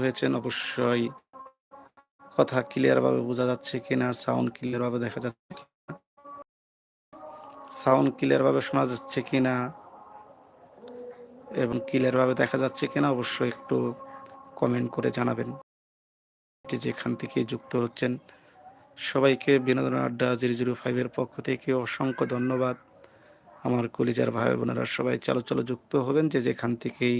হয়েছেন, অবশ্যই কথা ক্লিয়ারভাবে বোঝা যাচ্ছে কিনা সাউন্ড ক্লিয়ারভাবে দেখা যাচ্ছে সাউন্ড ক্লিয়ারভাবে শোনা যাচ্ছে কিনা এবং ক্লিয়ারভাবে দেখা যাচ্ছে কিনা অবশ্যই একটু কমেন্ট করে জানাবেন। যেখান থেকে যুক্ত হচ্ছেন। সবাইকে বিনোদন আড্ডা জিরো জিরো ফাইভের পক্ষ থেকে অসংখ্য ধন্যবাদ। আমার কলিজার ভাই বোনেরা সবাই চলো চালো যুক্ত হবেন, যে যেখান থেকেই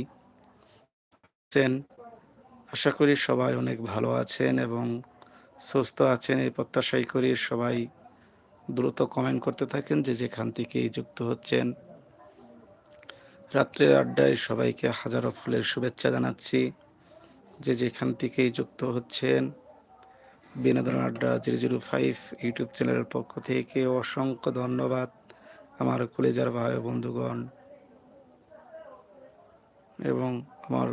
আশা করি সবাই অনেক ভালো আছেন এবং সুস্থ আছেন। এই প্রত্যাশাই করি সবাই দ্রুত কমেন্ট করতে থাকেন যে যেখান থেকেই যুক্ত হচ্ছেন। রাত্রের আড্ডায় সবাইকে হাজারো ফুলের শুভেচ্ছা জানাচ্ছি। যে যেখান থেকেই যুক্ত হচ্ছেন। বিনোদন আড্ডা জিরো জিরো ফাইভ ইউটিউব চ্যানেলের পক্ষ থেকে অসংখ্য ধন্যবাদ আমার কলেজার ভাই বন্ধুগণ এবং আমার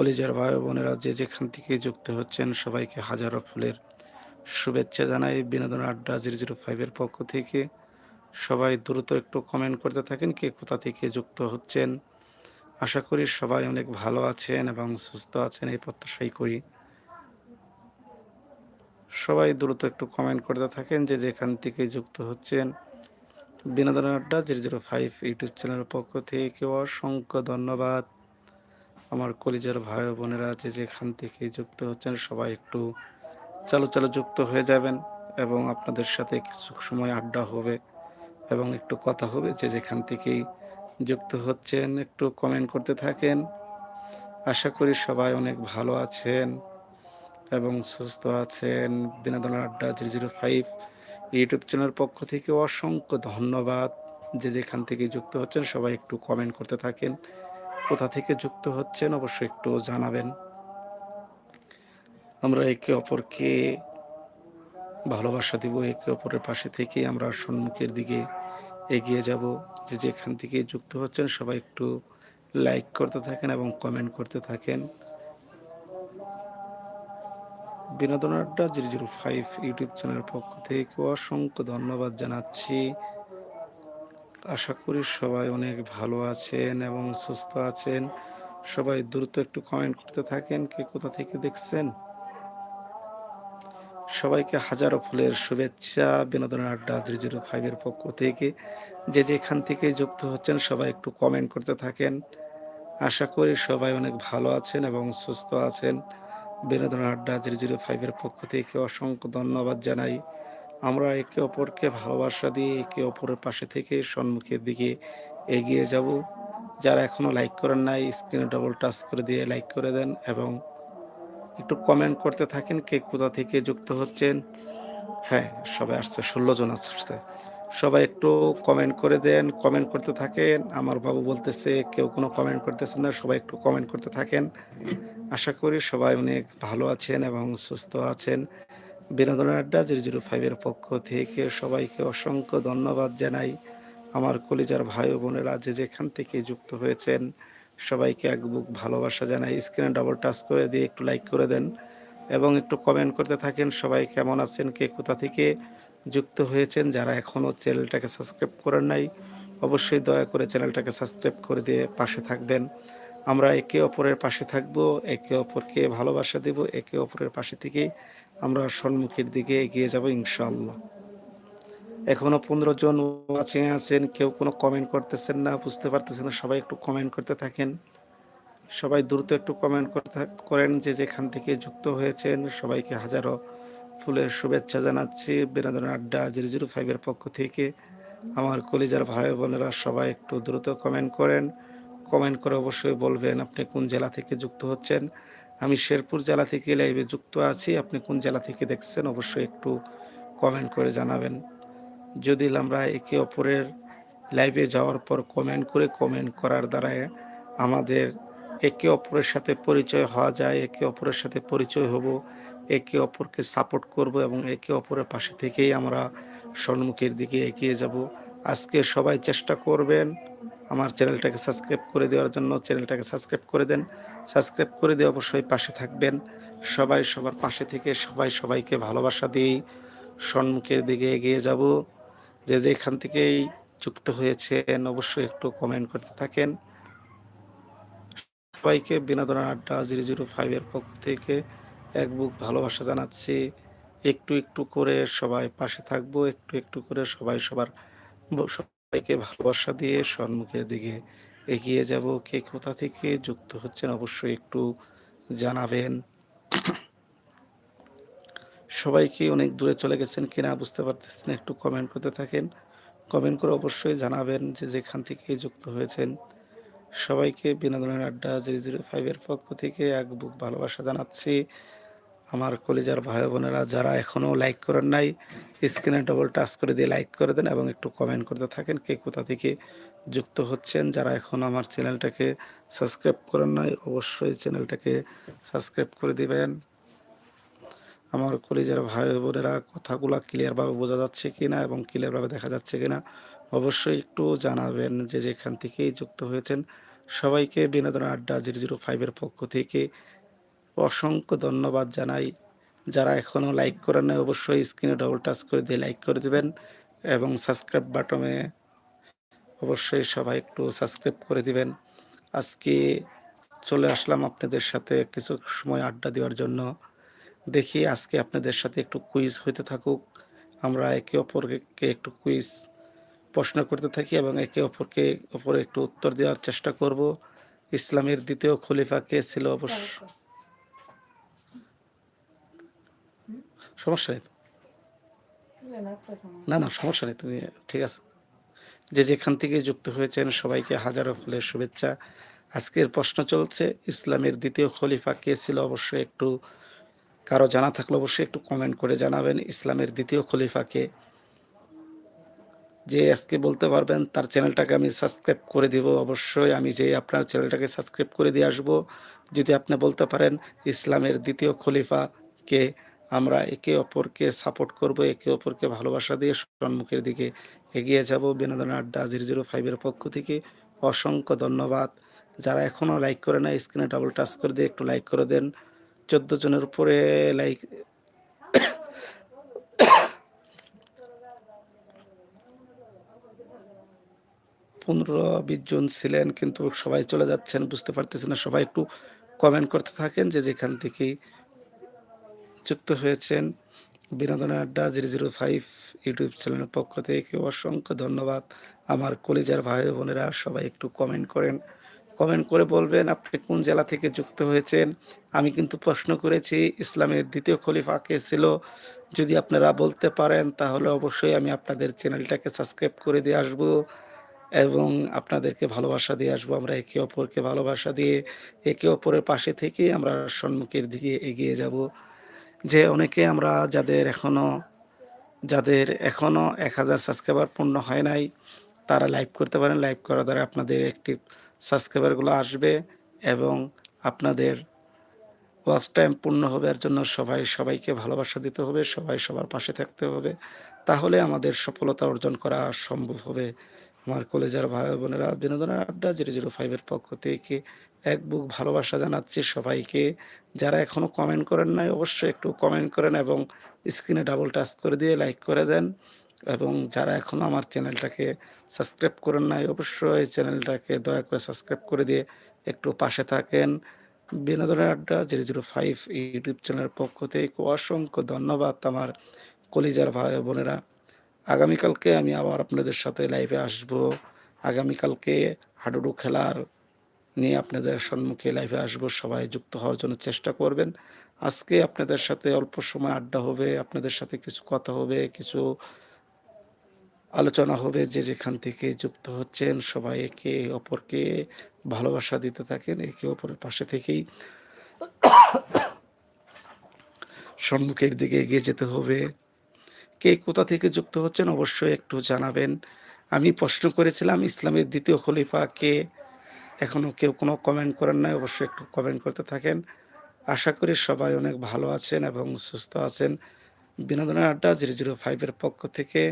কলেজের ভাই বোনেরা যে যেখান থেকে যুক্ত হচ্ছেন, সবাইকে হাজারো ফুলের শুভেচ্ছা জানাই। বিনোদন আড্ডা জিরো জিরো ফাইভের পক্ষ থেকে সবাই দ্রুত একটু কমেন্ট করতে থাকেন, কে কোথা থেকে যুক্ত হচ্ছেন। আশা করি সবাই অনেক ভালো আছেন এবং সুস্থ আছেন, এই প্রত্যাশাই করি। সবাই দ্রুত একটু কমেন্ট করতে থাকেন যে যেখান থেকে যুক্ত হচ্ছেন। বিনোদন আড্ডা জিরো জিরো ফাইভ ইউটিউব চ্যানেলের পক্ষ থেকে অসংখ্য ধন্যবাদ। আমার কলিজার ভাই বোনেরা যে যেখান থেকে যুক্ত হচ্ছেন, সবাই একটু চালু চালু যুক্ত হয়ে যাবেন এবং আপনাদের সাথে কিছু সময় আড্ডা হবে এবং একটু কথা হবে। যে যেখান থেকেই যুক্ত হচ্ছেন, একটু কমেন্ট করতে থাকেন। আশা করি সবাই অনেক ভালো আছেন এবং সুস্থ আছেন। বিনোদন আড্ডা জিরো জিরো ফাইভ ইউটিউব চ্যানেলের পক্ষ থেকে অসংখ্য ধন্যবাদ। যে যেখান থেকে যুক্ত হচ্ছেন, সবাই একটু কমেন্ট করতে থাকেন। কোথা থেকে যুক্ত হচ্ছেন অবশ্যই একটু জানাবেন। আমরা একে অপরকে ভালোবাসা দিব, একে অপরের পাশে থেকে আমরা সম্মুখের দিকে এগিয়ে যাব। যে যেখান থেকে যুক্ত হচ্ছেন সবাই একটু লাইক করতে থাকেন এবং কমেন্ট করতে থাকেন। বিনোদন আড্ডা জিরো জিরো ফাইভ ইউটিউব চ্যানেলের পক্ষ থেকে অসংখ্য ধন্যবাদ জানাচ্ছি। আশা করি সবাই অনেক ভালো আছেন এবং সুস্থ আছেন। সবাই দ্রুত একটু কমেন্ট করতে থাকেন, কে কোথা থেকে দেখছেন? সবাইকে হাজারো ফুলের শুভেচ্ছা বিনোদনের আড্ডা জিরো জিরো ফাইভের পক্ষ থেকে। যে যেখান থেকে যুক্ত হচ্ছেন, সবাই একটু কমেন্ট করতে থাকেন। আশা করি সবাই অনেক ভালো আছেন এবং সুস্থ আছেন। বিনোদন আড্ডা জিরো জিরো ফাইভের পক্ষ থেকে অসংখ্য ধন্যবাদ জানাই। আমরা একে অপরকে ভালোবাসা দিয়ে একে অপরের পাশে থেকে সম্মুখের দিকে এগিয়ে যাব। যারা এখনও লাইক করেন নাই, স্ক্রিনে ডবল টাচ করে দিয়ে লাইক করে দেন এবং একটু কমেন্ট করতে থাকেন কে কোথা থেকে যুক্ত হচ্ছেন। হ্যাঁ সবাই আসছে, ষোলো জন আসছে। সবাই একটু কমেন্ট করে দেন কমেন্ট করতে থাকেন। আমার বাবু বলতেছে, কেউ কোনো কমেন্ট করতেছে না, সবাই একটু কমেন্ট করতে থাকেন। আশা করি সবাই অনেক ভালো আছেন এবং সুস্থ আছেন। বিনোদন আড্ডা জিরো জিরো ফাইভের পক্ষ থেকে সবাইকে অসংখ্য ধন্যবাদ জানাই। আমার কলিজার ভাই বোনেরা যে যেখান থেকে যুক্ত হয়েছেন, সবাইকে এক বুক ভালোবাসা জানাই। স্ক্রিনে ডাবল টাচ করে দিয়ে একটু লাইক করে দেন এবং একটু কমেন্ট করতে থাকেন। সবাই কেমন আছেন? কে কোথা থেকে? যুক্ত হয়েছেন যারা এখনও চ্যানেলটাকে সাবস্ক্রাইব করেন নাই, অবশ্যই দয়া করে চ্যানেলটাকে সাবস্ক্রাইব করে দিয়ে পাশে থাকবেন। আমরা একে অপরের পাশে থাকব, একে অপরকে ভালোবাসা দেব, একে অপরের পাশে থেকে আমরা সম্মুখের দিকে এগিয়ে যাব ইনশাল্লাহ এখনও পনেরো জন ওয়াচিং আছেন, কেউ কোনো কমেন্ট করতেছেন না, বুঝতে পারতেছেন না, সবাই একটু কমেন্ট করতে থাকেন। সবাই দ্রুত একটু কমেন্ট করতে, করেন যে যেখান থেকে যুক্ত হয়েছেন, সবাইকে হাজারো ফুলের শুভেচ্ছা জানাচ্ছি। বিনোদন আড্ডা জিরো জিরো ফাইভের পক্ষ থেকে। আমার কলিজার ভাই বোনেরা সবাই একটু দ্রুত কমেন্ট করেন। কমেন্ট করে অবশ্যই বলবেন আপনি কোন জেলা থেকে যুক্ত হচ্ছেন। আমি শেরপুর জেলা থেকে লাইভে যুক্ত আছি। আপনি কোন জেলা থেকে দেখছেন অবশ্যই একটু কমেন্ট করে জানাবেন। যদি আমরা একে অপরের লাইভে যাওয়ার পর কমেন্ট করে কমেন্ট করার দ্বারা আমাদের একে অপরের সাথে পরিচয় হওয়া যায়, একে অপরের সাথে পরিচয় হব। একে অপরকে সাপোর্ট করব এবং একে অপরের পাশে থেকেই আমরা সম্মুখের দিকে এগিয়ে যাব। আজকে সবাই চেষ্টা করবেন আমার চ্যানেলটাকে সাবস্ক্রাইব করে দেওয়ার জন্য। চ্যানেলটাকে সাবস্ক্রাইব করে দেন। সাবস্ক্রাইব করে দিয়ে অবশ্যই পাশে থাকবেন। সবাই সবার পাশে থেকে সবাই সবাইকে ভালোবাসা দিয়েই সম্মুখের দিকে এগিয়ে যাব। যে যেখান থেকেই যুক্ত হয়েছেন অবশ্যই একটু কমেন্ট করতে থাকেন। সবাইকে বিনোদন আড্ডা জিরো জিরো ফাইভের পক্ষ থেকে এক বুক ভালোবাসা জানাচ্ছি। একটু একটু করে সবাই পাশে থাকব, একটু একটু করে সবাই সবার সবাইকে ভালোবাসা দিয়ে সম্মুখের দিকে এগিয়ে যাব। কে কোথা থেকে যুক্ত হচ্ছেন অবশ্যই একটু জানাবেন। সবাই কি অনেক দূরে চলে গেছেন কিনা বুঝতে পারতেছেন একটু কমেন্ট করতে থাকেন। কমেন্ট করে অবশ্যই জানাবেন যে যেখান থেকে যুক্ত হয়েছেন। সবাইকে বিনোদনের আড্ডা জিরো জিরো ফাইভের পক্ষ থেকে এক বুক ভালোবাসা জানাচ্ছি। আমার কলিজার ভাই বোনেরা যারা এখনও লাইক করেন নাই স্ক্রিনে ডবল টাচ করে দিয়ে লাইক করে দেন এবং একটু কমেন্ট করতে থাকেন কে কোথা থেকে যুক্ত হচ্ছেন। যারা এখন আমার চ্যানেলটাকে সাবস্ক্রাইব করেন নাই, অবশ্যই চ্যানেলটাকে সাবস্ক্রাইব করে দিবেন। আমার কলিজার ভাই বোনেরা, কথাগুলো ক্লিয়ারভাবে বোঝা যাচ্ছে কি না এবং ক্লিয়ারভাবে দেখা যাচ্ছে কিনা অবশ্যই একটু জানাবেন যে যেখান থেকেই যুক্ত হয়েছেন। সবাইকে বিনোদন আড্ডা জিরো জিরো ফাইভের পক্ষ থেকে অসংখ্য ধন্যবাদ জানাই। যারা এখনও লাইক করে নেয় অবশ্যই স্ক্রিনে ডবল টাচ করে দিয়ে লাইক করে দিবেন এবং সাবস্ক্রাইব বাটনে অবশ্যই সবাই একটু সাবস্ক্রাইব করে দিবেন। আজকে চলে আসলাম আপনাদের সাথে কিছু সময় আড্ডা দেওয়ার জন্য। দেখি আজকে আপনাদের সাথে একটু কুইজ হইতে থাকুক। আমরা একে অপরকে একটু কুইজ প্রশ্ন করতে থাকি এবং একে অপরকে অপরে একটু উত্তর দেওয়ার চেষ্টা করব। ইসলামের দ্বিতীয় খলিফা কে ছিল? অবশ্য সমস্যা নেই তো? না না সমস্যা নেই তুমি ঠিক আছে। যে যেখান থেকে যুক্ত হয়েছেন সবাইকে হাজারো ফুলের শুভেচ্ছা। আজকের প্রশ্ন চলছে ইসলামের দ্বিতীয় খলিফা কে ছিল? অবশ্যই একটু কারও জানা থাকলে অবশ্যই একটু কমেন্ট করে জানাবেন ইসলামের দ্বিতীয় খলিফাকে যে আজকে বলতে পারবেন তার চ্যানেলটাকে আমি সাবস্ক্রাইব করে দিব। অবশ্যই আমি যে আপনার চ্যানেলটাকে সাবস্ক্রাইব করে দিয়ে আসব যদি আপনি বলতে পারেন ইসলামের দ্বিতীয় খলিফাকে আমরা একে অপরকে সাপোর্ট করব, একে অপরকে ভালোবাসা দিয়ে সম্মুখের দিকে এগিয়ে যাব। বিনোদন আড্ডা জিরো জিরো ফাইভের পক্ষ থেকে অসংখ্য ধন্যবাদ। যারা এখনও লাইক করে না স্ক্রিনে ডাবল টাচ করে দিয়ে একটু লাইক করে দেন। চোদ্দ জনের উপরে লাইক পনেরো বিশ জন ছিলেন কিন্তু সবাই চলে যাচ্ছেন, বুঝতে পারতেছেন না। সবাই একটু কমেন্ট করতে থাকেন যে যেখান থেকেই যুক্ত হয়েছেন বিনোদন আড্ডা জিরো জিরো ফাইভ ইউটিউব চ্যানেলের পক্ষ থেকে। অসংখ্য ধন্যবাদ। আমার কলেজের ভাই বোনেরা সবাই একটু কমেন্ট করেন। কমেন্ট করে বলবেন, আপনি কোন জেলা থেকে যুক্ত হয়েছেন? আমি কিন্তু প্রশ্ন করেছি, ইসলামের দ্বিতীয় খলিফা কে ছিল? যদি আপনারা বলতে পারেন, তাহলে অবশ্যই আমি আপনাদের চ্যানেলটাকে সাবস্ক্রাইব করে দিয়ে আসব এবং আপনাদেরকে ভালোবাসা দিয়ে আসব। আমরা একে অপরকে ভালোবাসা দিয়ে, একে অপরের পাশে থেকে আমরা সম্মুখের দিকে এগিয়ে যাব। যে অনেকে আমরা যাদের এখনও যাদের এখনও এক হাজার সাবস্ক্রাইবার পূর্ণ হয় নাই, তারা লাইভ করতে পারেন। লাইভ করার দ্বারা আপনাদের একটি সাবস্ক্রাইবারগুলো আসবে এবং আপনাদের ওয়াচ টাইম পূর্ণ হবে। এর জন্য সবাই, সবাইকে ভালোবাসা দিতে হবে, সবাই সবার পাশে থাকতে হবে। তাহলে আমাদের সফলতা অর্জন করা সম্ভব হবে। আমার কলেজের ভাই বোনেরা, বিনোদনের আড্ডা জিরো জিরো ফাইভের পক্ষ থেকে এক বুক ভালোবাসা জানাচ্ছি সবাইকে। যারা এখনও কমেন্ট করেন নাই, অবশ্যই একটু কমেন্ট করেন এবং স্ক্রিনে ডাবল টাচ করে দিয়ে লাইক করে দেন। এবং যারা এখনও আমার চ্যানেলটাকে সাবস্ক্রাইব করেন নাই, অবশ্যই চ্যানেলটাকে দয়া করে সাবস্ক্রাইব করে দিয়ে একটু পাশে থাকেন। বিনোদনের আড্ডা জিরো জিরো ফাইভ ইউটিউব চ্যানেলের পক্ষ থেকে অসংখ্য ধন্যবাদ আমার কলিজার ভাই বোনেরা। আগামীকালকে আমি আবার আপনাদের সাথে লাইভে আসব। আগামীকালকে হাডুডু খেলার নিয়ে আপনাদের সম্মুখে লাইভে আসব। সবাই যুক্ত হওয়ার জন্য চেষ্টা করবেন। আজকে আপনাদের সাথে অল্প সময় আড্ডা হবে, আপনাদের সাথে কিছু কথা হবে, কিছু আলোচনা হবে, যে যেখান থেকে যুক্ত হচ্ছেন, সবাই একে অপরকে ভালোবাসা দিতে থাকেন, একে অপরের পাশে থেকেই সম্মুখের দিকে এগিয়ে যেতে হবে। কে কোথা থেকে যুক্ত হচ্ছেন অবশ্যই একটু জানাবেন। আমি প্রশ্ন করেছিলাম, ইসলামের দ্বিতীয় খলিফা কে? এখনও কেউ কোনো কমেন্ট করেন নাই, অবশ্যই একটু কমেন্ট করতে থাকেন। আশা করি সবাই অনেক ভালো আছেন এবং সুস্থ আছেন। বিনোদনের আড্ডা জিরো জিরো ফাইভের পক্ষ থেকে।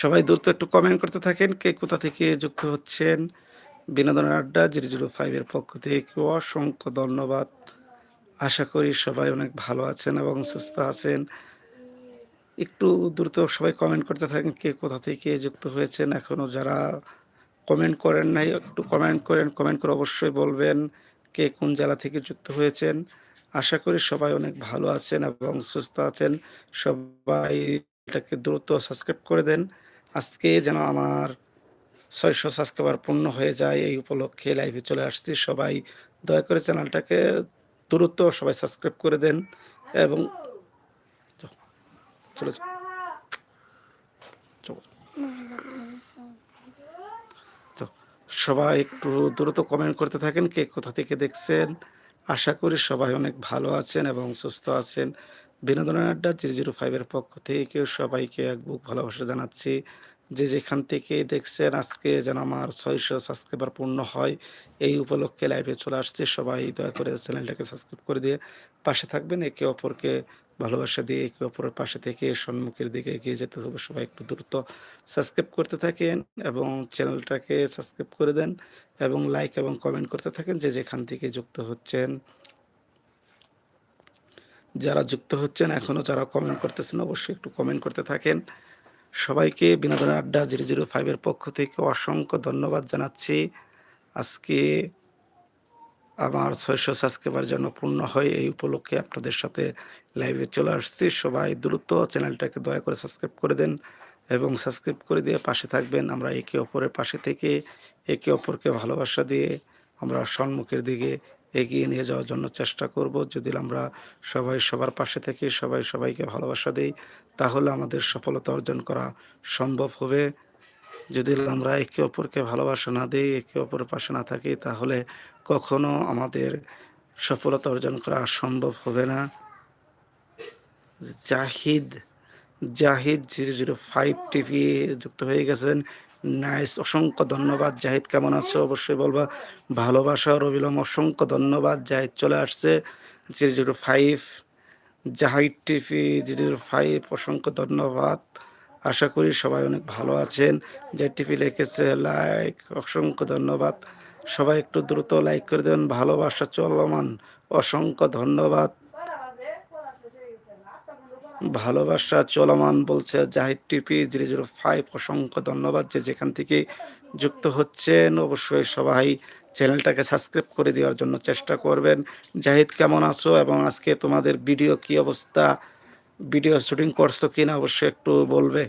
সবাই দ্রুত একটু কমেন্ট করতে থাকেন কে কোথা থেকে যুক্ত হচ্ছেন। বিনোদন আড্ডা, জিরো জিরো ফাইভের পক্ষ থেকে অসংখ্য ধন্যবাদ। আশা করি সবাই অনেক ভালো আছেন এবং সুস্থ আছেন। একটু দ্রুত সবাই কমেন্ট করতে থাকেন কে কোথা থেকে যুক্ত হয়েছেন। এখনও যারা কমেন্ট করেন নাই, একটু কমেন্ট করেন কমেন্ট করে অবশ্যই বলবেন কে কোন জেলা থেকে যুক্ত হয়েছেন। আশা করি সবাই অনেক ভালো আছেন এবং সুস্থ আছেন। সবাই এটাকে দ্রুত সাবস্ক্রাইব করে দেন। আজকে যেন আমার ছয়শো সাবস্ক্রাইবার পূর্ণ হয়ে যায় এই উপলক্ষে লাইভে চলে আসছি। সবাই দয়া করে চ্যানেলটাকে দ্রুত সবাই সাবস্ক্রাইব করে দেন এবং চলে তো সবাই একটু দ্রুত কমেন্ট করতে থাকেন, কে কোথা থেকে দেখছেন? আশা করি সবাই অনেক ভালো আছেন এবং সুস্থ আছেন। বিনোদনের আড্ডা জিরো জিরো ফাইভের পক্ষ থেকে সবাইকে এক বুক ভালোবাসা জানাচ্ছি। যে যেখান থেকে দেখছেন আজকে যেন আমার ছয়শো সাবস্ক্রাইবার পূর্ণ হয়, এই উপলক্ষে লাইভে চলে আসছে। সবাই দয়া করে চ্যানেলটাকে সাবস্ক্রাইব করে দিয়ে পাশে থাকবেন। একে অপরকে ভালোবাসা দিয়ে একে অপরের পাশে থেকে সম্মুখের দিকে এগিয়ে যেতে হবে। সবাই একটু দ্রুত সাবস্ক্রাইব করতে থাকেন এবং চ্যানেলটাকে সাবস্ক্রাইব করে দেন এবং লাইক এবং কমেন্ট করতে থাকেন। যে যেখান থেকে যুক্ত হচ্ছেন যারা যুক্ত হচ্ছেন এখনও যারা কমেন্ট করতেছেন, অবশ্যই একটু কমেন্ট করতে থাকেন। সবাইকে বিনোদনের আড্ডা জিরো জিরো ফাইভের পক্ষ থেকে অসংখ্য ধন্যবাদ জানাচ্ছি। আজকে আমার ছয়শো সাবস্ক্রাইবার যেন পূর্ণ হয়, এই উপলক্ষে আপনাদের সাথে লাইভে চলে আসছি। সবাই দ্রুত চ্যানেলটাকে দয়া করে সাবস্ক্রাইব করে দেন এবং সাবস্ক্রাইব করে দিয়ে পাশে থাকবেন। আমরা একে অপরের পাশে থেকে, একে অপরকে ভালোবাসা দিয়ে আমরা সম্মুখের দিকে এগিয়ে নিয়ে যাওয়ার জন্য চেষ্টা করব। যদি আমরা সবাই সবার পাশে থেকে সবাই সবাইকে ভালোবাসা দিই, তাহলে আমাদের সফলতা অর্জন করা সম্ভব হবে। যদি আমরা একে অপরকে ভালোবাসা না দিই, একে অপরের পাশে না থাকি, তাহলে কখনো আমাদের সফলতা অর্জন করা সম্ভব হবে না। Zahid Zahid zero zero five TV যুক্ত হয়ে গেছেন। নাইস, অসংখ্য ধন্যবাদ। জাহিদ, কেমন আছো? অবশ্যই বলবা। ভালোবাসার অবিলম্ব অসংখ্য ধন্যবাদ। জাহিদ চলে আসছে। Zero zero five, Zahid TV, zero five, অসংখ্য ধন্যবাদ। আশা করি সবাই অনেক ভালো আছেন। যে টিভি লিখেছে লাইক অসংখ্য ধন্যবাদ। সবাই একটু দ্রুত লাইক করে দেবেন। ভালোবাসা চলমান, অসংখ্য ধন্যবাদ। ভালোবাসা চলমান বলছে Zahid TV, zero zero five. অসংখ্য ধন্যবাদ যে যেখান থেকে যুক্ত হচ্ছেন। অবশ্যই সবাই চ্যানেলটাকে সাবস্ক্রাইব করে দেওয়ার জন্য চেষ্টা করবেন। জাহিদ, কেমন আছো এবং আজকে তোমাদের ভিডিও কি অবস্থা? ভিডিও শুটিং করছ কি না অবশ্যই একটু বলবে।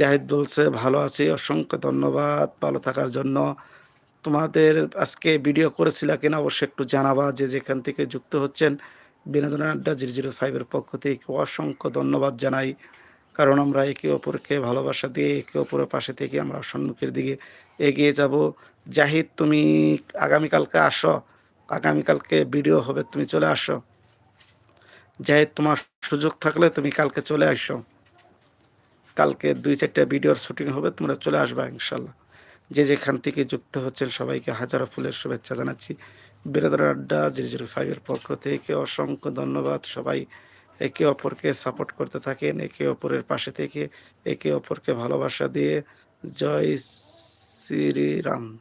জাহিদ বলছে, ভালো আছি, অসংখ্য ধন্যবাদ। ভালো থাকার জন্য তোমাদের আজকে ভিডিও করেছিলা কিনা অবশ্যই একটু জানাবা যে যেখান থেকে যুক্ত হচ্ছেন। বিনোদনের আড্ডা জিরো জিরো ফাইভের পক্ষ থেকে অসংখ্য ধন্যবাদ জানাই। কারণ আমরা একে অপরকে ভালোবাসা দিয়ে, একে অপরের পাশে থেকে আমরা সম্মুখের দিকে এগিয়ে যাব। জাহিদ, তুমি আগামীকালকে আসো। আগামীকালকে ভিডিও হবে, তুমি চলে আসো। জাহিদ, তোমার সুযোগ থাকলে তুমি কালকে চলে আসো। কালকে দুই চারটা ভিডিওর শুটিং হবে, তোমরা চলে আসবা ইনশাল্লাহ। যে যেখান থেকে যুক্ত হচ্ছেন সবাইকে হাজারো ফুলের শুভেচ্ছা জানাচ্ছি। বিনোদনের আড্ডা, জিরো জিরো ফাইভের পক্ষ থেকে অসংখ্য ধন্যবাদ। সবাই একে অপরকে সাপোর্ট করতে থাকেন, একে অপরের পাশে থেকে একে অপরকে ভালোবাসা দিয়ে। জয় শ্রীরাম,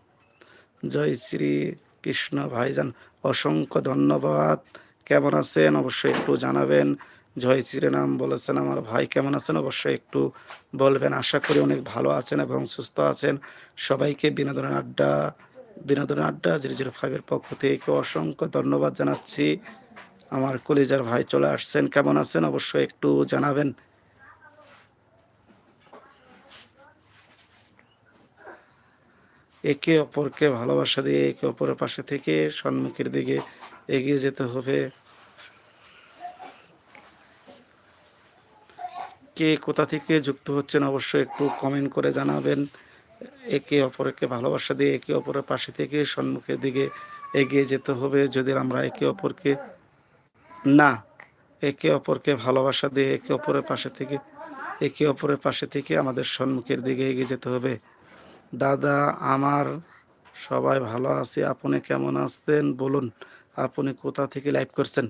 জয় শ্রী কৃষ্ণ ভাইজান, অসংখ্য ধন্যবাদ। কেমন আছেন? অবশ্যই একটু জানাবেন। জয় শ্রীরাম বলেছেন, আমার ভাই কেমন আছেন? অবশ্যই একটু বলবেন। আশা করি অনেক ভালো আছেন এবং সুস্থ আছেন। সবাইকে বিনোদনের আড্ডা বিনোদনের আড্ডা, জিরো জিরো ফাইভের পক্ষ থেকে অসংখ্য ধন্যবাদ জানাচ্ছি। আমার কলিজার ভাই চলে আসছেন, কেমন আছেন? অবশ্যই একটু জানাবেন। একে অপরকে ভালোবাসা দিয়ে একে অপরের পাশে থেকে সম্মুখের দিকে এগিয়ে যেতে হবে। কে কোথা থেকে যুক্ত হচ্ছেন অবশ্যই একটু কমেন্ট করে জানাবেন। একে অপরকে ভালোবাসা দিয়ে, একে অপরের পাশে থেকে সম্মুখের দিকে এগিয়ে যেতে হবে। যদি আমরা একে অপরকে না, একে অপরকে ভালোবাসা দিয়ে, একে অপরের পাশে থেকে, একে অপরের পাশে থেকে আমাদের সম্মুখের দিকে এগিয়ে যেতে হবে। দাদা, আমার সবাই ভালো আছে। আপনি কেমন আছেন? বলুন, আপনি কোথা থেকে লাইভ করছেন?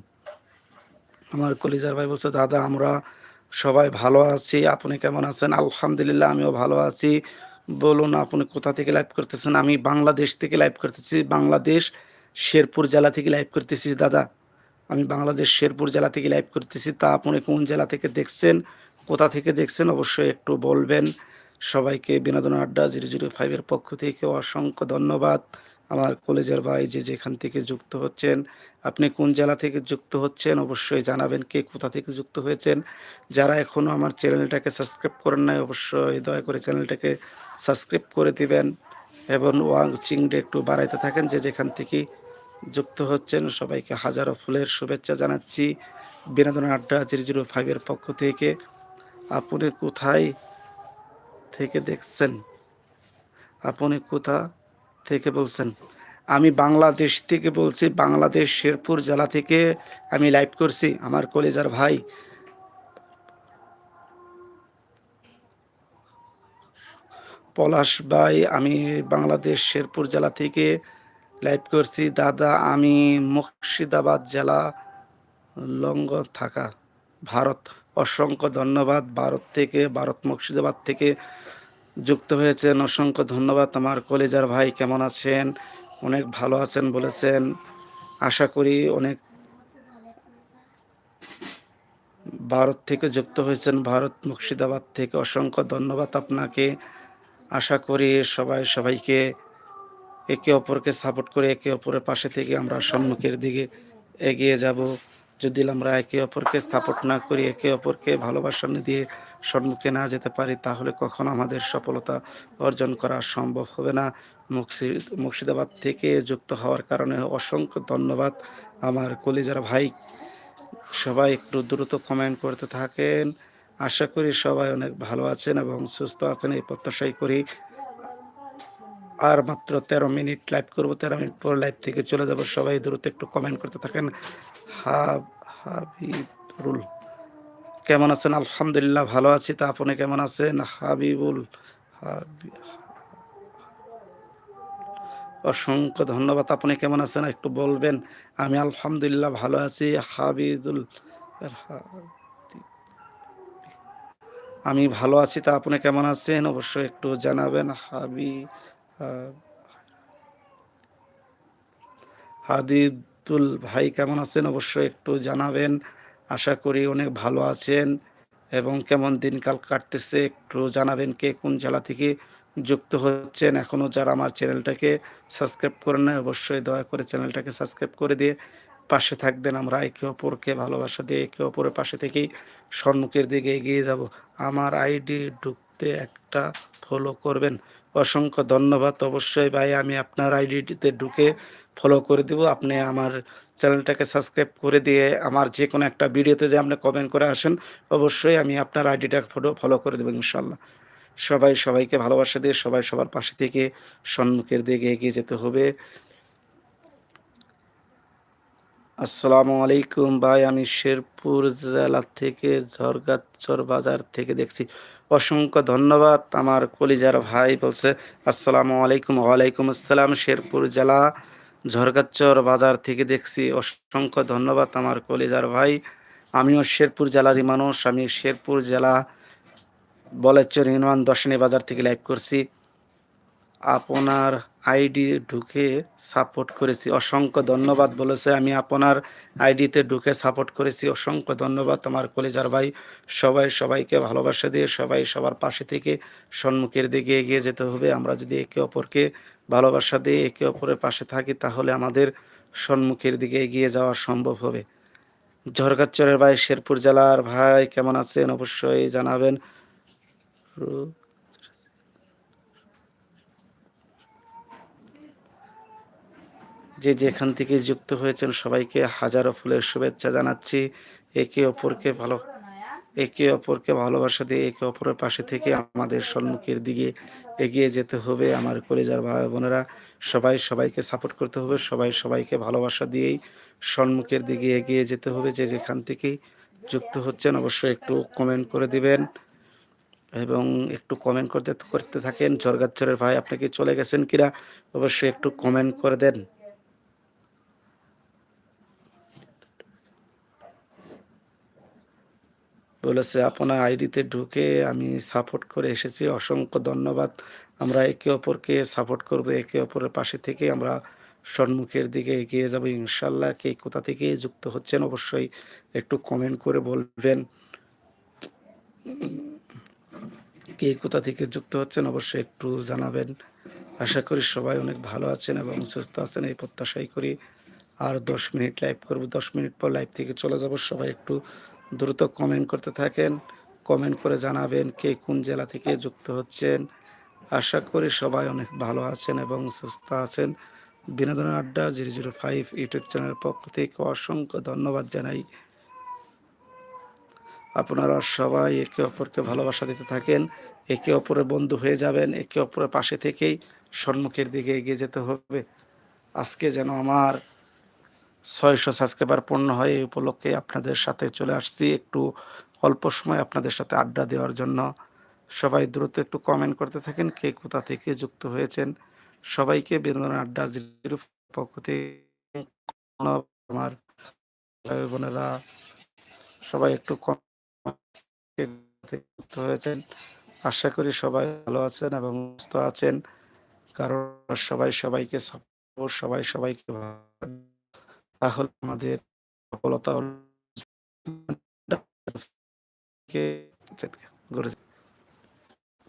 আমার কলিজার ভাই বলছে, দাদা, আমরা সবাই ভালো আছি। আপনি কেমন আছেন? আলহামদুলিল্লাহ, আমিও ভালো আছি। বলুন আপনি কোথা থেকে লাইভ করতেছেন? আমি বাংলাদেশ থেকে লাইভ করতেছি, বাংলাদেশ শেরপুর জেলা থেকে লাইভ করতেছি, দাদা। আমি বাংলাদেশ শেরপুর জেলা থেকে লাইভ করতেছি। তা আপনি কোন জেলা থেকে দেখছেন? কোথা থেকে দেখছেন? অবশ্যই একটু বলবেন। সবাইকে বিনোদন আড্ডা জিরো জিরো ফাইভের পক্ষ থেকে অসংখ্য ধন্যবাদ। আমার কলেজের ভাই যে যেখান থেকে যুক্ত হচ্ছেন আপনি কোন জেলা থেকে যুক্ত হচ্ছেন অবশ্যই জানাবেন কে কোথা থেকে যুক্ত হয়েছেন। যারা এখনও আমার চ্যানেলটাকে সাবস্ক্রাইব করেন নাই অবশ্যই দয়া করে চ্যানেলটাকে সাবস্ক্রাইব করে দিবেন এবং ওয়াচিংটা একটু বাড়াইতে থাকেন যে যেখান থেকে যুক্ত হচ্ছেন। সবাইকে হাজারো ফুলের শুভেচ্ছা জানাচ্ছি। বিনোদন আড্ডা জিরো জিরো ফাইভের পক্ষ থেকে। আপনি কোথায় থেকে দেখছেন? আপনি কোথা থেকে বলছেন। আমি বাংলাদেশ থেকে বলছি, বাংলাদেশ শেরপুর জেলা থেকে আমি লাইভ করছি, আমার কলেজার ভাই। পলাশ ভাই, আমি বাংলাদেশ শেরপুর জেলা থেকে লাইভ করছি। দাদা, আমি মুর্শিদাবাদ জেলা লঙ্গ থাকা, ভারত। অসংখ্য ধন্যবাদ। ভারত থেকে, ভারত মুর্শিদাবাদ থেকে যুক্ত হয়েছেন। অসংখ্য ধন্যবাদ আমার কলেজার ভাই, কেমন আছেন? অনেক ভালো আছেন বলেছেন। আশা করি অনেক ভারত থেকে যুক্ত হয়েছেন। ভারত মুর্শিদাবাদ থেকে অসংখ্য ধন্যবাদ আপনাকে। আশা করি সবাই সবাইকে একে অপরকে সাপোর্ট করে একে অপরের পাশে থেকে আমরা সম্মুখের দিকে এগিয়ে যাব। যদি আমরা একে অপরকে সাপোর্ট না করি, একে অপরকে ভালোবাসা দিয়ে সম্মুখে না যেতে পারি, তাহলে কখনো আমাদের সফলতা অর্জন করা সম্ভব হবে না। মুর্শিদাবাদ থেকে যুক্ত হওয়ার কারণে অসংখ্য ধন্যবাদ আমার কলিজার ভাই। সবাই একটু দ্রুত কমেন্ট করতে থাকেন। আশা করি সবাই অনেক ভালো আছেন এবং সুস্থ আছেন, এই প্রত্যাশাই করি। আর মাত্র তেরো মিনিট লাইভ করব, তেরো মিনিট পর লাইভ থেকে চলে যাব। সবাই দ্রুত একটু কমেন্ট করতে থাকেন। হাবিবুল। কেমন আছেন? আলহামদুলিল্লাহ, ভালো আছি। তা আপনি কেমন আছেন? হাবিবুল অসংখ্য ধন্যবাদ। আপনি কেমন আছেন? একটু বলবেন। আমি আলহামদুলিল্লাহ ভালো আছি। হাবিদুল আমি ভালো আছি। তা আপনি কেমন আছেন? অবশ্যই একটু জানাবেন। হাবি হাদিদুল ভাই কেমন আছেন? অবশ্যই একটু জানাবেন। আশা করি অনেক ভালো আছেন এবং কেমন দিনকাল কাটতেছে একটু জানাবেন কে কোন জেলা থেকে যুক্ত হচ্ছেন। এখনও যারা আমার চ্যানেলটাকে সাবস্ক্রাইব করেন না অবশ্যই দয়া করে চ্যানেলটাকে সাবস্ক্রাইব করে দিয়ে পাশে থাকবেন। আমরা একে অপরকে ভালোবাসা দিয়ে একে অপরের পাশে থেকেই সম্মুখের দিকে এগিয়ে যাব। আমার আইডি ঢুকতে একটা ফলো করবেন। অসংখ্য ধন্যবাদ। অবশ্যই ভাই, আমি আপনার আইডিটিতে ঢুকে ফলো করে দেব। আপনি আমার চ্যানেলটাকে সাবস্ক্রাইব করে দিয়ে আমার যে কোনো একটা ভিডিওতে যে আপনি কমেন্ট করে আসেন, অবশ্যই আমি আপনার আইডিটা ফটো ফলো করে দেবো ইনশাল্লাহ। সবাই সবাইকে ভালোবাসা দিয়ে, সবাই সবার পাশে থেকে সম্মুখের দিকে এগিয়ে যেতে হবে। আসসালামু আলাইকুম ভাই, আমি শেরপুর জেলা থেকে ঝরগাচর বাজার থেকে দেখছি। অসংখ্য ধন্যবাদ। আমার কলিজার ভাই বলছে, আসসালামু আলাইকুম, ওয়ালাইকুম আসসালাম, শেরপুর জেলা, ঝরকাচ্চর বাজার থেকে দেখছি। অসংখ্য ধন্যবাদ আমার কলিজার ভাই। আমিও শেরপুর জেলারই মানুষ। আমি শেরপুর জেলা বলেচর ইউনিয়ন দর্শনী বাজার থেকে লাইভ করছি। আপনার আইডি ঢুকে সাপোর্ট করেছি। অসংখ্য ধন্যবাদ বলেছে। আমি আপনার আইডিতে ঢুকে সাপোর্ট করেছি। অসংখ্য ধন্যবাদ আমার কলেজার ভাই। সবাই সবাইকে ভালোবাসা দিয়ে সবাই সবার পাশে থেকে সম্মুখের দিকে এগিয়ে যেতে হবে। আমরা যদি একে অপরকে ভালোবাসা দিয়ে একে অপরের পাশে থাকি, তাহলে আমাদের সম্মুখের দিকে এগিয়ে যাওয়া সম্ভব হবে। ঝরগাচরের ভাই, শেরপুর জেলার ভাই, কেমন আছেন? অবশ্যই জানাবেন। যে যেখান থেকে যুক্ত হয়েছেন সবাইকে হাজারো ফুলের শুভেচ্ছা জানাচ্ছি। একে অপরকে ভালো একে অপরকে ভালোবাসা দিয়ে একে অপরের পাশে থেকে আমাদের সম্মুখের দিকে এগিয়ে যেতে হবে আমার কলেজার ভাই বোনেরা। সবাই সবাইকে সাপোর্ট করতে হবে, সবাই সবাইকে ভালোবাসা দিয়েই সম্মুখের দিকে এগিয়ে যেতে হবে। যে যেখান থেকেই যুক্ত হচ্ছেন অবশ্যই একটু কমেন্ট করে দিবেন এবং একটু কমেন্ট করতে করতে থাকেন। জর্গাচ্চরের ভাই, আপনি কি চলে গেছেন কিনা? অবশ্যই একটু কমেন্ট করে দেন। বলেছে, আপনার আইডিতে ঢুকে আমি সাপোর্ট করে এসেছি। অসংখ্য ধন্যবাদ। আমরা একে অপরকে সাপোর্ট করব, একে অপরের পাশে থেকে আমরা সম্মুখের দিকে এগিয়ে যাব। ইনশাল্লাহ কে কোথা থেকে যুক্ত হচ্ছেন অবশ্যই একটু কমেন্ট করে বলবেন। কে কোথা থেকে যুক্ত হচ্ছেন অবশ্যই একটু জানাবেন। আশা করি সবাই অনেক ভালো আছেন এবং সুস্থ আছেন, এই প্রত্যাশাই করি। আর দশ মিনিট লাইভ করব, দশ মিনিট পর লাইভ থেকে চলে যাব। সবাই একটু দ্রুত কমেন্ট করতে থাকেন। কমেন্ট করে জানাবেন কে কোন জেলা থেকে যুক্ত হচ্ছেন। আশা করি সবাই অনেক ভালো আছেন এবং সুস্থ আছেন। বিনোদন আড্ডা জিরো জিরো ফাইভ ইউটিউব চ্যানেলের পক্ষ থেকে অসংখ্য ধন্যবাদ জানাই। আপনারা সবাই একে অপরকে ভালোবাসা দিতে থাকেন। একে অপরের বন্ধু হয়ে যাবেন। একে অপরের পাশে থেকেই সম্মুখের দিকে এগিয়ে যেতে হবে। আজকে যেন আমার ছয়শো সাবস্ক্রাইবার পূর্ণ হয় এই উপলক্ষে আপনাদের সাথে চলে আসছি একটু অল্প সময় আপনাদের সাথে আড্ডা দেওয়ার জন্য। সবাই দ্রুত একটু কমেন্ট করতে থাকেন, কে কোথা থেকে যুক্ত হয়েছেন। সবাইকে বিনোদন আড্ডা পক্ষ থেকে আমার বোনেরা, সবাই একটু যুক্ত হয়েছেন। আশা করি সবাই ভালো আছেন এবং সুস্থ আছেন। কারণ সবাই সবাইকে সবাই সবাইকে তাহলে আমাদের সফলতা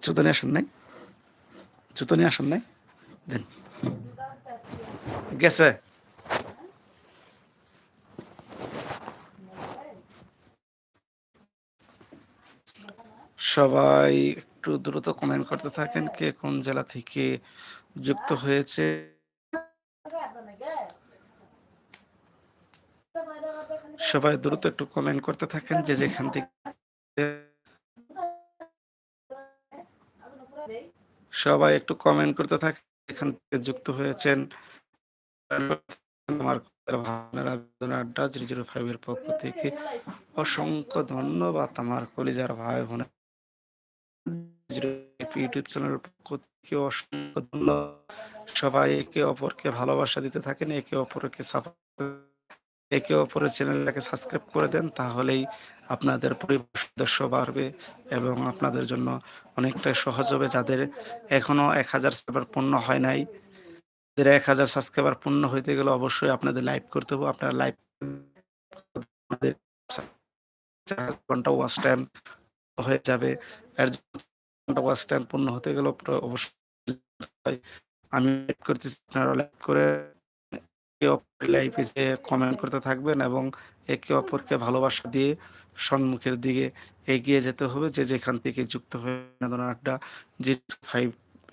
জুতো নিয়ে আসেন নাই? জুতো নিয়ে আসেন নাই? দেন। গেছে। সবাই একটু দ্রুত কমেন্ট করতে থাকেন কে কোন জেলা থেকে যুক্ত হয়েছে। সবাই দ্রুত একটু কমেন্ট করতে থাকেন যে যেখান থেকে সবাই একটু কমেন্ট করতে থাকেন এখান থেকে যুক্ত হয়েছেন। জিরো জিরো ফাইভের পক্ষ থেকে অসংখ্য ধন্যবাদ আমার কলিজার ভাই বোনের ইউটিউব চ্যানেলের পক্ষ থেকে অসংখ্য ধন্যবাদ। সবাই একে অপরকে ভালোবাসা দিতে থাকেন, একে অপরকে সাপোর্ট একে অপরের চ্যানেলটাকে সাবস্ক্রাইব করে দেন, তাহলেই আপনাদের পরিবার সদস্য বাড়বে এবং আপনাদের জন্য অনেকটাই সহজ হবে। যাদের এখনও এক হাজার সাবস্ক্রাইবার পূর্ণ হয় নাই, যাদের এক হাজার সাবস্ক্রাইবার পূর্ণ হইতে গেলে অবশ্যই আপনাদের লাইভ করতে হবে। আপনারা লাইভ ঘণ্টা ওয়াচ টাইম হয়ে যাবে। ঘণ্টা ওয়াচ টাইম পূর্ণ হতে গেলে অবশ্যই আমি করতেছি আপনারা লাইভ করে লাইফে যে কমেন্ট করতে থাকবেন এবং একে অপরকে ভালোবাসা দিয়ে সম্মুখের দিকে এগিয়ে যেতে হবে। যে যেখান থেকে যুক্ত হয়ে বিনোদন আড্ডা জি ফাইভ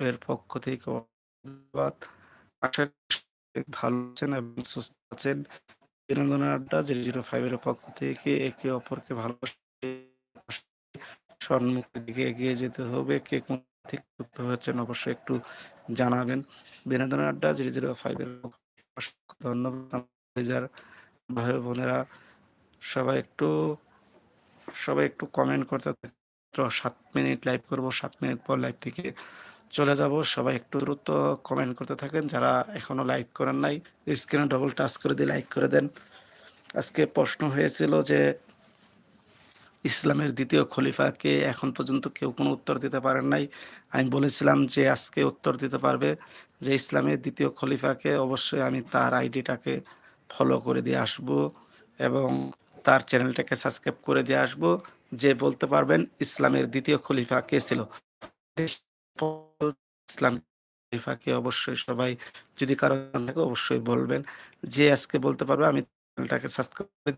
এর পক্ষ থেকে ভালো আছেন এবং সুস্থ আছেন। বিনোদন আড্ডা জিরো জিরো ফাইভের পক্ষ থেকে একে অপরকে ভালোবাসা সম্মুখের দিকে এগিয়ে যেতে হবে। কে কোন থেকে যুক্ত হয়েছেন অবশ্যই একটু জানাবেন। বিনোদন আড্ডা জিরো জিরো ফাইভের ধন্যবাদ, ভাই বোনেরা। সবাই একটু সবাই একটু কমেন্ট করতে সাত মিনিট লাইভ করব, সাত মিনিট পর লাইভ থেকে চলে যাব। সবাই একটু দ্রুত কমেন্ট করতে থাকেন। যারা এখনও লাইক করেন নাই স্ক্রিনে ডবল টাচ করে দিয়ে লাইক করে দেন। আজকে প্রশ্ন হয়েছিল যে, ইসলামের দ্বিতীয় খলিফাকে এখন পর্যন্ত কেউ কোনো উত্তর দিতে পারেন নাই? আমি বলেছিলাম যে, আজকে উত্তর দিতে পারবে যে ইসলামের দ্বিতীয় খলিফাকে অবশ্যই আমি তার আইডিটাকে ফলো করে দিয়ে আসব এবং তার চ্যানেলটাকে সাবস্ক্রাইব করে দিয়ে আসব। যে বলতে পারবেন ইসলামের দ্বিতীয় খলিফা কে ছিল। ইসলাম খলিফাকে অবশ্যই সবাই যদি কারও থাকে অবশ্যই বলবেন। যে আজকে বলতে পারবে আমি চ্যানেলটাকে সাবস্ক্রাইব করে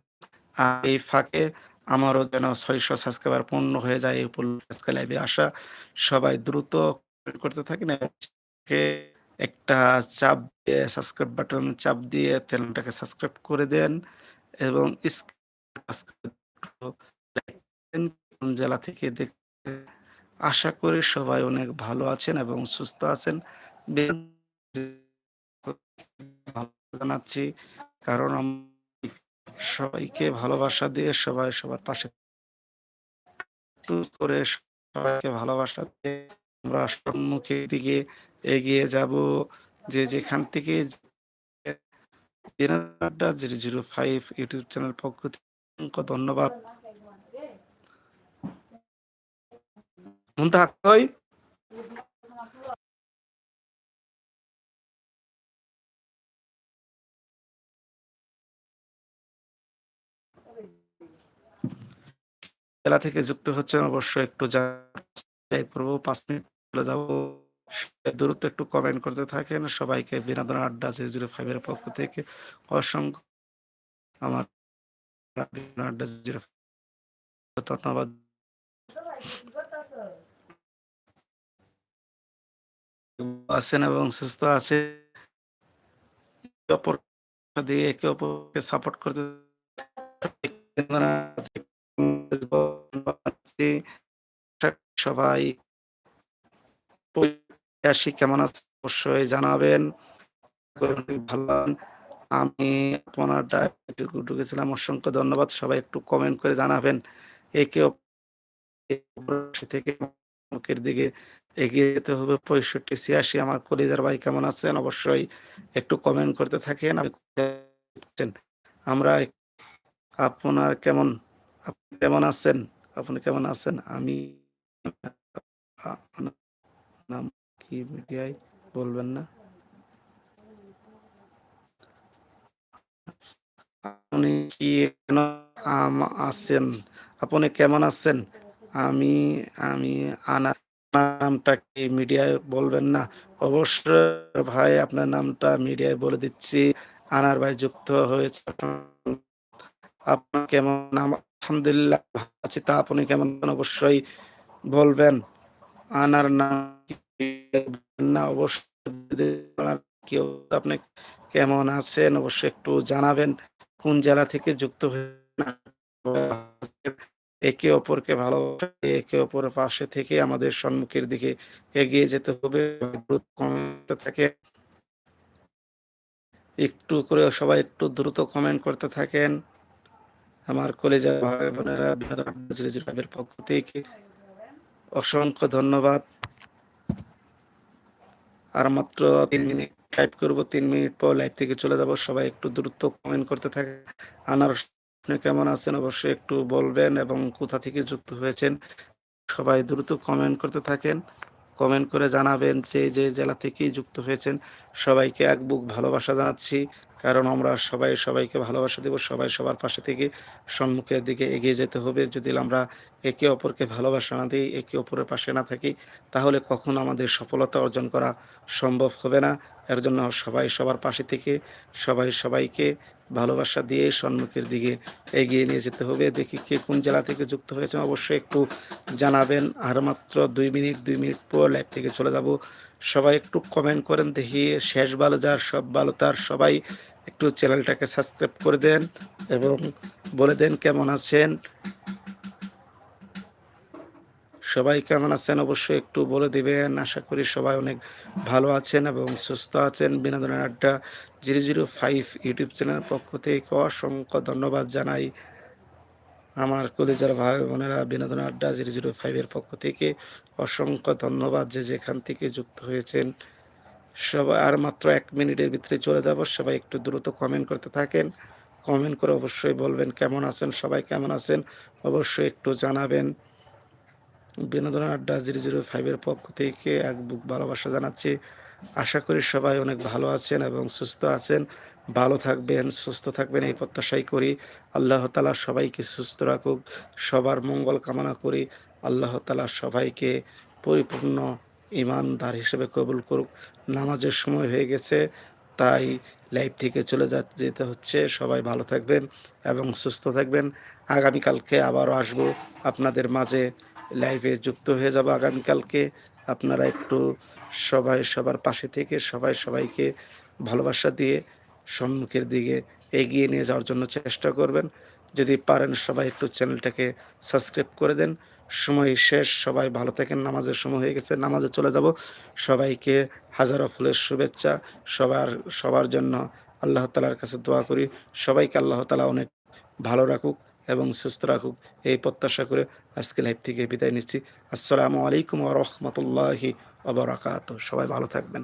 এই ফাঁকে আমারও যেন ছয়শো সাবস্ক্রাইবার পূর্ণ হয়ে যায় এই উপলক্ষে লাইভে আসা। সবাই দ্রুত করতে থাকেন একটা চাপ দিয়ে সাবস্ক্রাইব বাটন চাপ দিয়ে চ্যানেলটাকে সাবস্ক্রাইব করে দেন এবং জেলা থেকে দেখতে আশা করি সবাই অনেক ভালো আছেন এবং সুস্থ আছেন। জানাচ্ছি, কারণ সবাইকে ভালোবাসা দিয়ে সবাই সবার পাশে করে সবাইকে ভালোবাসা দিয়ে আমরা সম্মুখের দিকে এগিয়ে যাব যে যেখান থেকে জিরো ফাইভ ইউটিউব চ্যানেল পক্ষ থেকে ধন্যবাদ। জেলা থেকে যুক্ত হচ্ছেন অবশ্যই একটু পাঁচ মিনিট চলে যাব। দূরত্ব একটু কমেন্ট করতে থাকেন। সবাইকে বিনোদন আড্ডা জিরো ফাইভের পক্ষ থেকে অসংখ্য আমার আড্ডা জিরো ধন্যবাদ। আছেন এবং সুস্থ আছে অপর দিয়ে একে অপরকে সাপোর্ট করতে সবাই। আসি কেমন আছে? অবশ্যই জানাবেন। ভালো আমি আপনার ঢুকেছিলাম। অসংখ্য ধন্যবাদ। সবাই একটু কমেন্ট করে জানাবেন। একে থেকে মুখের দিকে এগিয়ে যেতে হবে। পঁয়ষট্টি, ছিয়াশি, আমার কলিজার ভাই কেমন আছেন? অবশ্যই একটু কমেন্ট করতে থাকেন। আমরা আপনার কেমন, আপনি কেমন আছেন? আপনি কেমন আছেন? আমি নাম কি মিডিয়ায় বলবেন না। আপনি কি আছেন? আপনি কেমন আছেন? আমি আমি নামটা কি মিডিয়ায় বলবেন না? অবশ্যই ভাই, আপনার নামটা মিডিয়ায় বলে দিচ্ছি। আনার ভাই যুক্ত হয়েছে। আপনার কেমন? নাম আলহামদুলিল্লাহ আছি। তা আপনি কেমন অবশ্যই বলবেন আনার না অবশ্যই আপনি কেমন আছেন অবশ্যই একটু জানাবেন কোন জেলা থেকে যুক্ত একে অপরকে ভালো একে অপরের পাশে থেকে আমাদের সম্মুখের দিকে এগিয়ে যেতে হবে থাকে একটু করে সবাই একটু দ্রুত কমেন্ট করতে থাকেন আমার কলেজের ভাই বোনেরা পক্ষ থেকে অসংখ্য ধন্যবাদ। আর মাত্র তিন মিনিট টাইপ করব, তিন মিনিট পর লাইভ থেকে চলে যাব। সবাই একটু দ্রুত কমেন্ট করতে থাকে আনার আপনি কেমন আছেন? অবশ্যই একটু বলবেন এবং কোথা থেকে যুক্ত হয়েছেন? সবাই দ্রুত কমেন্ট করতে থাকেন। কমেন্ট করে জানাবেন যে যে জেলা থেকেই যুক্ত হয়েছেন। সবাইকে এক বুক ভালোবাসা জানাচ্ছি, কারণ আমরা সবাই সবাইকে ভালোবাসা দেব। সবাই সবার পাশে থেকে সম্মুখের দিকে এগিয়ে যেতে হবে। যদি আমরা একে অপরকে ভালোবাসা না দিই, একে অপরের পাশে না থাকি, তাহলে কখনো আমাদের সফলতা অর্জন করা সম্ভব হবে না। এর জন্য সবাই সবার পাশে থেকে সবাই সবাইকে ভালোবাসা দিয়ে সম্মুখের দিকে এগিয়ে নিয়ে যেতে হবে। দেখি কে কোন জেলা থেকে যুক্ত হয়েছে। অবশ্যই একটু জানাবেন। আর মাত্র দুই মিনিট দুই মিনিট পর লাইভ থেকে চলে যাব। সবাই একটু কমেন্ট করেন, দেখি শেষ ভালো যার, সব ভালো তার। সবাই একটু চ্যানেলটাকে সাবস্ক্রাইব করে দেন এবং বলে দেন কেমন আছেন। সবাই কেমন আছেন অবশ্যই একটু বলে দিবেন। আশা করি সবাই অনেক ভালো আছেন এবং সুস্থ আছেন। বিনোদনের আড্ডা জিরো জিরো ফাইভ ইউটিউব চ্যানেলের পক্ষ থেকে অসংখ্য ধন্যবাদ জানাই। আমার কলেজের ভাই বোনেরা বিনোদন আড্ডা জিরো জিরো ফাইভের পক্ষ থেকে অসংখ্য ধন্যবাদ যে যেখান থেকে যুক্ত হয়েছেন। সবাই আর মাত্র এক মিনিটের ভিতরে চলে যাব। সবাই একটু দ্রুত কমেন্ট করতে থাকেন। কমেন্ট করে অবশ্যই বলবেন কেমন আছেন, সবাই কেমন আছেন? অবশ্যই একটু জানাবেন। বিনোদন আড্ডা জিরো জিরো ফাইভের পক্ষ থেকে এক বুক ভালোবাসা জানাচ্ছি। আশা করি সবাই অনেক ভালো আছেন এবং সুস্থ আছেন। ভালো থাকবেন, সুস্থ থাকবেন এই প্রত্যাশাই করি। আল্লাহ তালা সবাইকে সুস্থ রাখুক, সবার মঙ্গল কামনা করি। আল্লাহ তালা সবাইকে পরিপূর্ণ ইমানদার হিসেবে কবুল করুক। নামাজের সময় হয়ে গেছে, তাই লাইভ থেকে চলে যেতে হচ্ছে। সবাই ভালো থাকবেন এবং সুস্থ থাকবেন। আগামীকালকে আবারও আসব আপনাদের মাঝে। লাইভে যুক্ত হয়ে যাব। আগামীকালকে আপনারা একটু সবাই, সবার পাশে থেকে সবাই, সবাইকে ভালোবাসা দিয়ে সম্মুখের দিকে এগিয়ে নিয়ে যাওয়ার জন্য চেষ্টা করবেন। যদি পারেন সবাই একটু চ্যানেলটাকে সাবস্ক্রাইব করে দেন। সময় শেষ। সবাই ভালো থাকেন, নামাজের সময় হয়ে গেছে, নামাজে চলে যাব। সবাইকে হাজারো ফুলের শুভেচ্ছা। সবার সবার জন্য আল্লাহ তালার কাছে দোয়া করি। সবাইকে আল্লাহ তালা অনেক ভালো রাখুক এবং সুস্থ রাখুক। এই প্রত্যাশা করে আজকে লাইভ থেকে বিদায় নিচ্ছি। আসসালামু আলাইকুম রহমতুল্লাহি আবরাকাত সবাই ভালো থাকবেন।